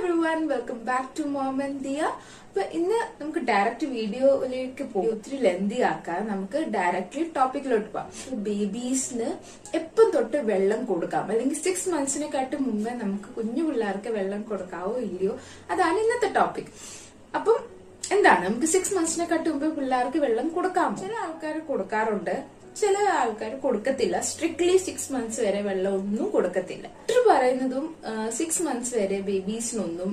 Every one welcome back to മോമൻ ദിയ അപ്പൊ ഇന്ന് നമുക്ക് ഡയറക്റ്റ് വീഡിയോയിലേക്ക് പോകും. ഒത്തിരി ലെന്തി ആക്കാൻ നമുക്ക് ഡയറക്റ്റ്ലി ടോപ്പിക്കിലോട്ട് പോകാം ബേബീസിന് എപ്പം തൊട്ട് വെള്ളം കൊടുക്കാം? അല്ലെങ്കിൽ സിക്സ് മന്ത്സിനെക്കാട്ട് മുമ്പേ നമുക്ക് കുഞ്ഞു പിള്ളേർക്ക് വെള്ളം കൊടുക്കാവോ ഇല്ലയോ? അതാണ് ഇന്നത്തെ ടോപ്പിക് അപ്പം എന്താണ്? നമുക്ക് സിക്സ് മന്ത്സിനെക്കാട്ട് മുമ്പ് പിള്ളേർക്ക് വെള്ളം കൊടുക്കാം ചില ആൾക്കാർ കൊടുക്കാറുണ്ട്. ചില ആൾക്കാർ കൊടുക്കത്തില്ല. സ്ട്രിക്ട്ലി സിക്സ് മന്ത്സ് വരെ വെള്ളം ഒന്നും കൊടുക്കത്തില്ല. ഡോക്ടർ പറയുന്നതും സിക്സ് മന്ത്സ് വരെ ബേബീസിനൊന്നും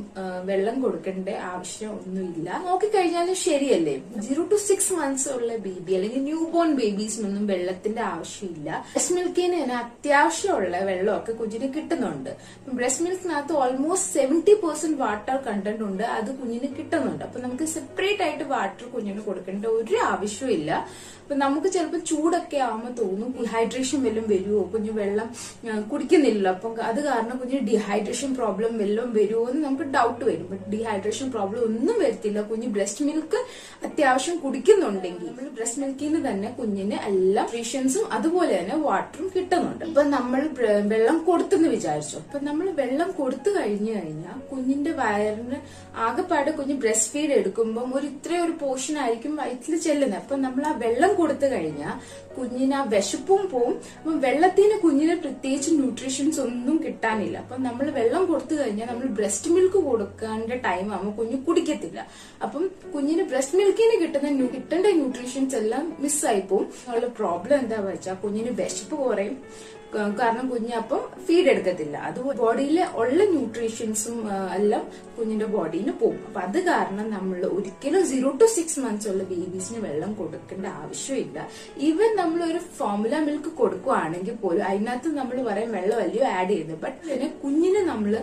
വെള്ളം കൊടുക്കേണ്ട ആവശ്യം ഒന്നുമില്ല നോക്കിക്കഴിഞ്ഞാൽ ശരിയല്ലേ? സീറോ ടു സിക്സ് മന്ത്സ് ഉള്ള ബേബി അല്ലെങ്കിൽ ന്യൂ ബോൺ ബേബീസിനൊന്നും വെള്ളത്തിന്റെ ആവശ്യമില്ല. ബ്രസ്റ്റ് മിൽക്കിന് തന്നെ അത്യാവശ്യമുള്ള വെള്ളമൊക്കെ കുഞ്ഞിന് കിട്ടുന്നുണ്ട്. Breast മിൽക്കിനകത്ത് almost seventy percent water content ഉണ്ട്. അത് കുഞ്ഞിന് കിട്ടുന്നുണ്ട്. അപ്പൊ നമുക്ക് സെപ്പറേറ്റ് ആയിട്ട് വാട്ടർ കുഞ്ഞിന് കൊടുക്കേണ്ട ഒരു ആവശ്യമില്ല അപ്പൊ നമുക്ക് ചിലപ്പോൾ ചൂടൊക്കെ ആവുമ്പോൾ തോന്നും ഡീഹൈഡ്രേഷൻ വല്ലതും വരുമോ കുഞ്ഞു വെള്ളം കുടിക്കുന്നില്ല കുടിക്കുന്നില്ലല്ലോ. അപ്പം അത് കാരണം കുഞ്ഞിന് ഡീഹൈഡ്രേഷൻ പ്രോബ്ലം വല്ലതും വരുമോ എന്ന് നമുക്ക് ഡൗട്ട് വരും. ബട്ട് ഡീഹൈഡ്രേഷൻ പ്രോബ്ലം ഒന്നും വരത്തില്ല. കുഞ്ഞ് ബ്രസ്റ്റ് മിൽക്ക് അത്യാവശ്യം കുടിക്കുന്നുണ്ടെങ്കിൽ നമ്മൾ ബ്രസ്റ്റ് മിൽക്കിൽ നിന്ന് തന്നെ കുഞ്ഞിന് എല്ലാ ന്യൂട്രീഷൻസും അതുപോലെ തന്നെ വാട്ടറും കിട്ടുന്നുണ്ട്. അപ്പൊ നമ്മൾ വെള്ളം കൊടുത്തെന്ന് വിചാരിച്ചു. അപ്പൊ നമ്മൾ വെള്ളം കൊടുത്തു കഴിഞ്ഞു കഴിഞ്ഞാൽ കുഞ്ഞിന്റെ വയറിന് ആകെപ്പാട് കുഞ്ഞ് ബ്രസ്റ്റ് ഫീഡ് എടുക്കുമ്പോൾ ഒരു ഇത്രയും ഒരു പോർഷൻ ആയിരിക്കും വയറ്റിൽ ചെല്ലുന്നത്. അപ്പൊ നമ്മൾ ആ വെള്ളം കൊടുത്തു കഴിഞ്ഞാൽ കുഞ്ഞിന് ആ വിശപ്പും പോവും. അപ്പം വെള്ളത്തിന് കുഞ്ഞിന് പ്രത്യേകിച്ച് ന്യൂട്രീഷൻസ് ഒന്നും കിട്ടാനില്ല. അപ്പം നമ്മൾ വെള്ളം കൊടുത്തു കഴിഞ്ഞാൽ നമ്മൾ ബ്രസ്റ്റ് മിൽക്ക് കൊടുക്കേണ്ട ടൈം ആകുമ്പോൾ കുഞ്ഞ് കുടിക്കത്തില്ല. അപ്പം കുഞ്ഞിന് ബ്രസ്റ്റ് മിൽക്കിന് കിട്ടുന്ന കിട്ടേണ്ട ന്യൂട്രീഷൻസ് എല്ലാം മിസ്സായി പോവും. ഉള്ള പ്രോബ്ലം എന്താ വെച്ചാൽ കുഞ്ഞിന് വിശപ്പ് കുറയും. കാരണം കുഞ്ഞ് അപ്പം ഫീഡ് എടുക്കത്തില്ല. അത് ബോഡിയിലെ ഉള്ള ന്യൂട്രീഷ്യൻസും എല്ലാം കുഞ്ഞിന്റെ ബോഡിയിൽ പോകും. അപ്പൊ അത് കാരണം നമ്മൾ ഒരിക്കലും സീറോ ടു സിക്സ് മന്ത്സ് ഉള്ള ബേബീസിന് വെള്ളം കൊടുക്കേണ്ട ആവശ്യമില്ല. ഈവൻ നമ്മൾ ഒരു ഫോർമുല മിൽക്ക് കൊടുക്കുവാണെങ്കിൽ പോലും അതിനകത്ത് നമ്മൾ പറയും വെള്ളം അല്ലയോ ആഡ് ചെയ്യുന്നത് ബട്ട് പിന്നെ കുഞ്ഞിന് നമ്മൾ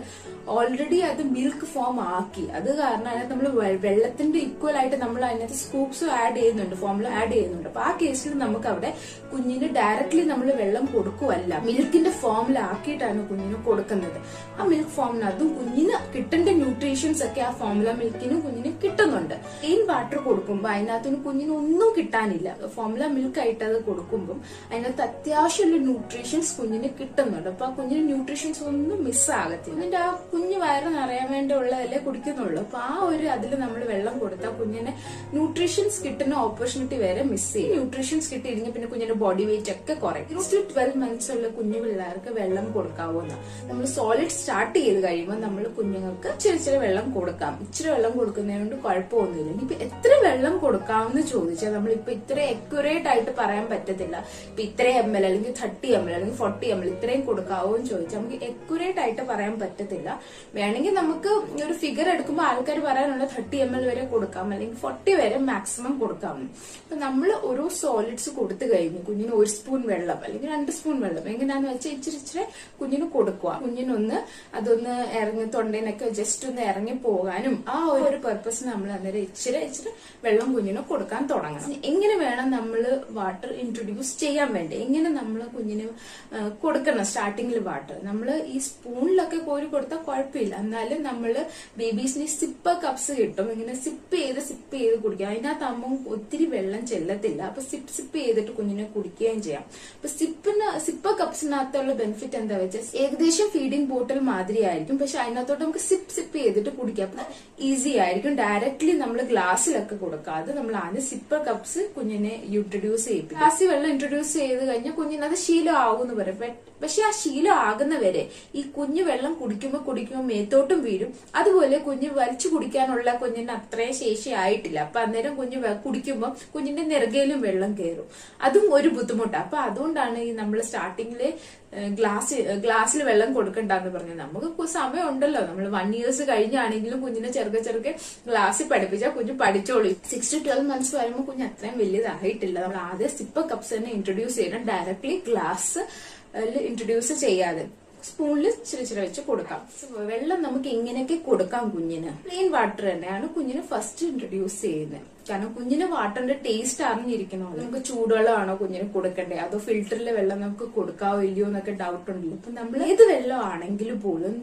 ഓൾറെഡി അത് മിൽക്ക് ഫോം ആക്കി. അത് കാരണം അതിനകത്ത് നമ്മൾ വെള്ളത്തിന്റെ ഈക്വൽ ആയിട്ട് നമ്മൾ അതിനകത്ത് സ്കൂപ്സും ആഡ് ചെയ്യുന്നുണ്ട് ഫോർമുല ആഡ് ചെയ്യുന്നുണ്ട്. അപ്പൊ ആ കേസിൽ നമുക്ക് അവിടെ കുഞ്ഞിന് ഡയറക്ട്ലി നമ്മൾ വെള്ളം കൊടുക്കുവല്ല. മിൽക്കിന്റെ ഫോമിൽ ആക്കിയിട്ടാണ് കുഞ്ഞിന് കൊടുക്കുന്നത്. ആ മിൽക്ക് ഫോമിനകത്തും കുഞ്ഞിന് കിട്ടേണ്ട ന്യൂട്രീഷൻസ് ഒക്കെ ആ ഫോമുല മിൽക്കിന് കുഞ്ഞിന് കിട്ടുന്നുണ്ട്. ക്ലീൻ വാട്ടർ കൊടുക്കുമ്പോൾ അതിനകത്തുനിന്ന് കുഞ്ഞിന് ഒന്നും കിട്ടാനില്ല. ഫോമുല മിൽക്ക് ആയിട്ട് അത് കൊടുക്കുമ്പോൾ അതിനകത്ത് അത്യാവശ്യമുള്ള ന്യൂട്രീഷൻസ് കുഞ്ഞിന് കിട്ടുന്നുണ്ട്. അപ്പൊ ആ കുഞ്ഞിന് ന്യൂട്രീഷൻസ് ഒന്നും മിസ്സാകത്തില്ല എന്നിട്ട് ആ കുഞ്ഞ് വയറ് നിറയാൻ വേണ്ടി ഉള്ളതല്ലേ കുടിക്കുന്നുള്ളൂ. അപ്പൊ ആ ഒരു അതിൽ നമ്മൾ വെള്ളം കൊടുത്താൽ കുഞ്ഞിന് ന്യൂട്രീഷൻസ് കിട്ടുന്ന ഓപ്പർച്യൂണിറ്റി വരെ മിസ് ചെയ്യും. ന്യൂട്രീഷൻസ് കിട്ടിയിരുന്നെങ്കിൽ പിന്നെ കുഞ്ഞിന്റെ ബോഡി വെയിറ്റ് ഒക്കെ കുറയും. ടു ട്വൽവ് മന്ത്സ് ഉള്ള കുഞ്ഞു പിള്ളേർക്ക് വെള്ളം കൊടുക്കാവുന്ന നമ്മൾ സോളിഡ് സ്റ്റാർട്ട് ചെയ്ത് കഴിയുമ്പോൾ നമ്മൾ കുഞ്ഞുങ്ങൾക്ക് ചെറിയ ഇച്ചിരി വെള്ളം കൊടുക്കാം. ഇച്ചിരി വെള്ളം കൊടുക്കുന്നതിന് കൊണ്ട് കുഴപ്പമൊന്നുമില്ല. ഇനിയിപ്പോ എത്ര വെള്ളം കൊടുക്കാമെന്ന് ചോദിച്ചാൽ നമ്മൾ ഇപ്പൊ ഇത്ര അക്യുറേറ്റ് ആയിട്ട് പറയാൻ പറ്റത്തില്ല. ഇപ്പൊ ഇത്ര എം എൽ അല്ലെങ്കിൽ തേർട്ടി എം എൽ അല്ലെങ്കിൽ ഫോർട്ടി എം എൽ ഇത്രയും കൊടുക്കാവോ എന്ന് ചോദിച്ചാൽ നമുക്ക് അക്യുറേറ്റ് ആയിട്ട് പറയാൻ പറ്റത്തില്ല. വേണമെങ്കിൽ നമുക്ക് ഒരു ഫിഗർ എടുക്കുമ്പോൾ ആൾക്കാർ പറയാനുള്ള തേർട്ടി എം എൽ വരെ കൊടുക്കാം അല്ലെങ്കിൽ ഫോർട്ടി വരെ മാക്സിമം കൊടുക്കാം. അപ്പൊ നമ്മൾ ഓരോ സോളിഡ്സ് കൊടുത്തു കഴിഞ്ഞു. കുഞ്ഞിന് ഒരു സ്പൂൺ വെള്ളം അല്ലെങ്കിൽ രണ്ട് സ്പൂൺ വെള്ളം. എങ്ങനെയാന്ന് വെച്ചാൽ ഇച്ചിരി ഇച്ചിരി കുഞ്ഞിന് കൊടുക്കുക. കുഞ്ഞിനൊന്ന് അതൊന്ന് ഇറങ്ങി തൊണ്ടേനൊക്കെ ജസ്റ്റ് ഒന്ന് ഇറങ്ങി പോകാനും ആ ഒരു പർപ്പസ് നമ്മൾ അന്നേരം ഇച്ചിരി ഇച്ചിരി വെള്ളം കുഞ്ഞിന് കൊടുക്കാൻ തുടങ്ങണം. എങ്ങനെ വേണം നമ്മൾ വാട്ടർ ഇൻട്രൊഡ്യൂസ് ചെയ്യാൻ വേണ്ടി? എങ്ങനെ നമ്മൾ കുഞ്ഞിന് കൊടുക്കണം സ്റ്റാർട്ടിങ്ങിൽ വാട്ടർ നമ്മൾ ഈ സ്പൂണിലൊക്കെ കോരി കൊടുത്താൽ കുഴപ്പമില്ല എന്നാലും നമ്മൾ ബേബീസിന് സിപ്പ് കപ്സ് കിട്ടും. ഇങ്ങനെ സിപ്പ് ചെയ്ത് സിപ്പ് ചെയ്ത് കുടിക്കാം. അതിനകത്താകുമ്പോൾ ഒത്തിരി വെള്ളം ചെല്ലത്തില്ല. അപ്പൊ സിപ്പ് സിപ്പ് ചെയ്തിട്ട് കുഞ്ഞിനെ കുടിക്കുകയും ചെയ്യാം. അപ്പൊ സിപ്പിന് സിപ്പ് കപ്സിനകത്തുള്ള ബെനിഫിറ്റ് എന്താ വെച്ചാൽ ഏകദേശം ഫീഡിംഗ് ബോട്ടിൽ മാതിരി ആയിരിക്കും പക്ഷെ അതിനകത്തോട്ട് നമുക്ക് സിപ്പ് സിപ്പ് ചെയ്തിട്ട് കുടിക്കാം അപ്പൊ ഈസി ആയിരിക്കും. ഡയറക്ട്ലി നമ്മൾ ഗ്ലാസ്സിലൊക്കെ കൊടുക്കാതെ നമ്മൾ ആദ്യം സിപ്പർ കപ്സ് കുഞ്ഞിനെ ഇൻട്രൊഡ്യൂസ് ചെയ്യും ഗ്ലാസ്സിൽ വെള്ളം ഇൻട്രൊഡ്യൂസ് ചെയ്ത് കഴിഞ്ഞാൽ കുഞ്ഞിന് അത് ശീലം എന്ന് പറയും പക്ഷെ ആ ശീലം ആകുന്നവരെ ഈ കുഞ്ഞു വെള്ളം കുടിക്കുമ്പോൾ കുടിക്കുമ്പോൾ മേത്തോട്ടും വീഴും. അതുപോലെ കുഞ്ഞ് വലിച്ചു കുടിക്കാനുള്ള കുഞ്ഞിന് അത്രയും ശേഷി ആയിട്ടില്ല അപ്പൊ അന്നേരം കുഞ്ഞ് കുടിക്കുമ്പോൾ കുഞ്ഞിന്റെ നിറകയിലും വെള്ളം കയറും അതും ഒരു ബുദ്ധിമുട്ടാണ് അപ്പൊ അതുകൊണ്ടാണ് ഈ നമ്മൾ സ്റ്റാർട്ടിങ്ങിൽ ഗ്ലാസ് ഗ്ലാസ്സിൽ വെള്ളം കൊടുക്കണ്ടെന്ന് പറഞ്ഞു. നമുക്ക് സമയം ഉണ്ടല്ലോ നമ്മൾ വൺ ഇയേഴ്സ് കഴിഞ്ഞാണെങ്കിലും കുഞ്ഞിനെ ചെറുക്കെ ചെറുക്കെ ഗ്ലാസ്സിൽ പഠിപ്പിച്ചാൽ കുഞ്ഞ് പഠിച്ചോളൂ. സിക്സ് ടു ട്വൽവ് മന്ത്സ് വരുമ്പോൾ കുഞ്ഞ് അത്രയും വലിയതായിട്ടില്ല നമ്മൾ ആദ്യം സിപ്പർ കപ്സ് തന്നെ ഇൻട്രൊഡ്യൂസ് ചെയ്യണം. ഡയറക്ട്ലി ഗ്ലാസ് ഇൻട്രൊഡ്യൂസ് ചെയ്യാതെ. സ്പൂണിൽ ഇച്ചിരി ഇച്ചിരി വെച്ച് കൊടുക്കാം. വെള്ളം നമുക്ക് ഇങ്ങനെയൊക്കെ കൊടുക്കാം കുഞ്ഞിന്. പ്ലെയിൻ വാട്ടർ തന്നെയാണ് കുഞ്ഞിന് ഫസ്റ്റ് ഇൻട്രൊഡ്യൂസ് ചെയ്യുന്നത്. കാരണം കുഞ്ഞിന് വാട്ടറിന്റെ ടേസ്റ്റ് അറിഞ്ഞിരിക്കണോ. നമുക്ക് ചൂടുവെള്ളമാണോ കുഞ്ഞിന് കൊടുക്കണ്ടേ? അതോ ഫിൽറ്ററിലെ വെള്ളം നമുക്ക് കൊടുക്കാവോ ഇല്ലയോ എന്നൊക്കെ ഡൗട്ട് ഉണ്ടല്ലോ. അപ്പൊ നമ്മൾ ഏത് വെള്ളം ആണെങ്കിൽ പോലും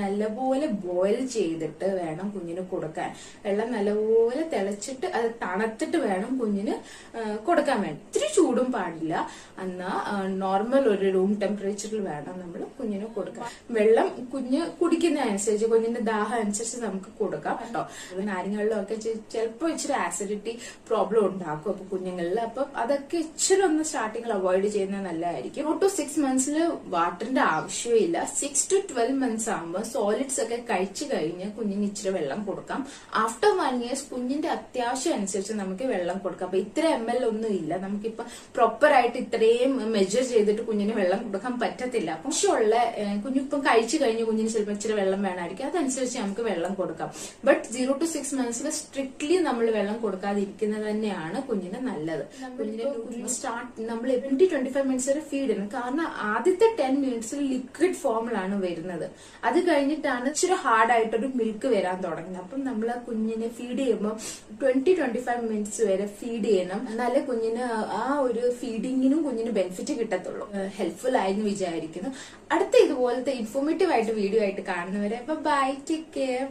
നല്ലപോലെ ബോയിൽ ചെയ്തിട്ട് വേണം കുഞ്ഞിന് കൊടുക്കാൻ. വെള്ളം നല്ലപോലെ തിളച്ചിട്ട് അത് തണുത്തിട്ട് വേണം കുഞ്ഞിന് കൊടുക്കാൻ വേണ്ടി. ഇത്തിരി ചൂടും പാടില്ല. എന്നാ നോർമൽ ഒരു റൂം ടെമ്പറേച്ചറിൽ വേണം നമ്മൾ കുഞ്ഞിന് കൊടുക്കാൻ. വെള്ളം കുഞ്ഞ് കുടിക്കുന്ന അനുസരിച്ച് കുഞ്ഞിന്റെ ദാഹം അനുസരിച്ച് നമുക്ക് കൊടുക്കാം കേട്ടോ. നാരങ്ങളിലും ഒക്കെ ചിലപ്പോൾ ഇച്ചിരി ആസിഡിറ്റി പ്രോബ്ലം ഉണ്ടാക്കും അപ്പൊ കുഞ്ഞുങ്ങളിൽ. അപ്പൊ അതൊക്കെ ഇച്ചിരി ഒന്ന് സ്റ്റാർട്ടിങ്ങിൽ അവോയ്ഡ് ചെയ്യുന്നത് നല്ലതായിരിക്കും. ടു സിക്സ് മന്ത്സിൽ വാട്ടറിന്റെ ആവശ്യമില്ല. സിക്സ് ടു ട്വൽവ് മന്ത്സ് ആകുമ്പോൾ സോളിഡ്സ് ഒക്കെ കഴിച്ചു കഴിഞ്ഞ് കുഞ്ഞിന് ഇച്ചിരി വെള്ളം കൊടുക്കാം. ആഫ്റ്റർ വൺ ഇയേഴ്സ് കുഞ്ഞിന്റെ അത്യാവശ്യം അനുസരിച്ച് നമുക്ക് വെള്ളം കൊടുക്കാം. അപ്പൊ ഇത്ര എം എൽ ഒന്നും ഇല്ല. നമുക്കിപ്പോ പ്രോപ്പർ ആയിട്ട് ഇത്രയും മെഷർ ചെയ്തിട്ട് കുഞ്ഞിന് വെള്ളം കൊടുക്കാൻ പറ്റത്തില്ല. പക്ഷെയുള്ള കുഞ്ഞിപ്പം കഴിച്ചു കഴിഞ്ഞ് കുഞ്ഞിന് ചിലപ്പോൾ ഇച്ചിരി വെള്ളം വേണമായിരിക്കും. അതനുസരിച്ച് നമുക്ക് വെള്ളം കൊടുക്കാം. ബട്ട് സീറോ ടു സിക്സ് മന്ത്സിൽ സ്ട്രിക്ട്ലി നമ്മൾ വെള്ളം കൊടുക്കാതിരിക്കുന്നത് തന്നെയാണ് കുഞ്ഞിന് നല്ലത്. കുഞ്ഞിനെ സ്റ്റാർട്ട് നമ്മൾ ട്വന്റി ട്വന്റി ഫൈവ് മിനിറ്റ്സ് വരെ ഫീഡ് ചെയ്യണം കാരണം ആദ്യത്തെ ടെൻ മിനിറ്റ്സിൽ ലിക്വിഡ് ഫോമിലാണ് വരുന്നത്. അത് കഴിഞ്ഞിട്ടാണ് ഇച്ചിരി ഹാർഡ് ആയിട്ടൊരു മിൽക്ക് വരാൻ തുടങ്ങുന്നത്. അപ്പം നമ്മൾ കുഞ്ഞിനെ ഫീഡ് ചെയ്യുമ്പോൾ ട്വന്റി ട്വന്റി ഫൈവ് മിനിറ്റ്സ് വരെ ഫീഡ് ചെയ്യണം. എന്നാലേ കുഞ്ഞിന് ആ ഒരു ഫീഡിങ്ങിനും കുഞ്ഞിന് ബെനിഫിറ്റ് കിട്ടത്തുള്ളൂ. ഹെൽപ്ഫുൾ ആയെന്ന് വിചാരിക്കുന്നു. അടുത്ത ഇതുപോലത്തെ ഇൻഫോർമേറ്റീവ് ആയിട്ട് വീഡിയോ ആയിട്ട് കാണുന്നവരെ ബൈ ടേക്ക് കെയർ